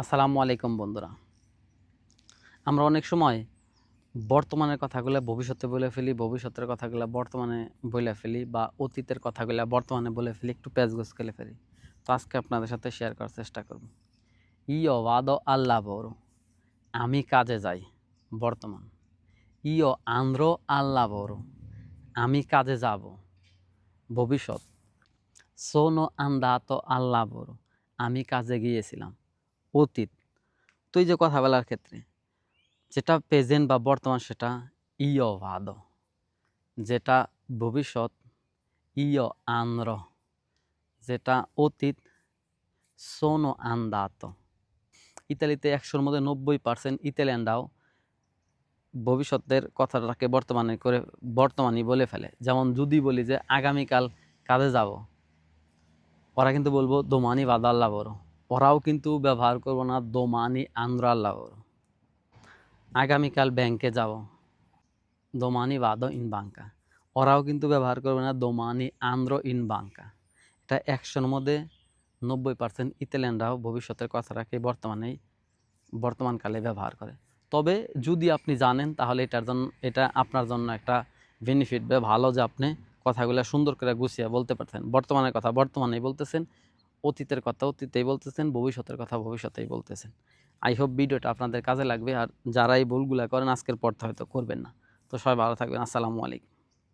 আসসালামু আলাইকুম বন্ধুরা। আমরা অনেক সময় বর্তমানের কথাগুলো ভবিষ্যতে বলে ফেলি, ভবিষ্যতের কথাগুলো বর্তমানে বলে ফেলি বা অতীতের কথাগুলো বর্তমানে বলে ফেলি, একটু প্যাচগোজ করে ফেলি। তো আজকে আপনাদের সাথে শেয়ার করার চেষ্টা করব। ই অবাদ আল্লাহ বড়, আমি কাজে যাই বর্তমান। ইও আন্ধ্র আল্লাহ বড়, আমি কাজে যাব ভবিষ্যৎ। সোনো আন্দাত আল্লাহ বড়, আমি কাজে গিয়েছিলাম। অতীত। তো এই যে কথা বলার ক্ষেত্রে, যেটা প্রেজেন্ট বা বর্তমান সেটা ইয় ভাদ যেটা ভবিষ্যৎ ইয় আন্দ্র যেটা অতীত সোনো আন্দাত ইতালিতে একশোর মধ্যে নব্বই পার্সেন্ট ইতালিয়ানরাও ভবিষ্যতের কথাটাকে বর্তমানে করে বর্তমানই বলে ফেলে। যেমন যদি বলি যে আগামীকাল কাজে যাব, ওরা কিন্তু বলব দোমানি বাদাল্লা বড় ওরাও কিন্তু ব্যবহার করব না, দোমানি আন্দ্র আগামীকাল ব্যাংকে যাব। দোমানি বাদো ইন বাঙ্কা ওরাও কিন্তু ব্যবহার করবে না, দোমানি আন্দ্র ইন বাঙ্কা এটা একশোর মধ্যে নব্বই পার্সেন্ট ইতালিয়ানরাও ভবিষ্যতের কথাটাকে বর্তমানেই বর্তমানকালে ব্যবহার করে। তবে যদি আপনি জানেন, তাহলে এটার জন্য, এটা আপনার জন্য একটা বেনিফিট বা, ভালো যে আপনি কথাগুলো সুন্দর করে গুছিয়ে বলতে পারছেন বর্তমানের কথা বর্তমানেই বলতেছেন অতীতের কথা অতীতেই বলতেছেন, ভবিষ্যতের কথা ভবিষ্যতেই বলতেছেন। আই হোপ ভিডিওটা আপনাদের কাজে লাগবে, আর যারা এই ভুলগুলো করেন, আজকের পর হয়তো করবেন না। তো সবাই ভালো থাকবেন, আসসালামু আলাইকুম।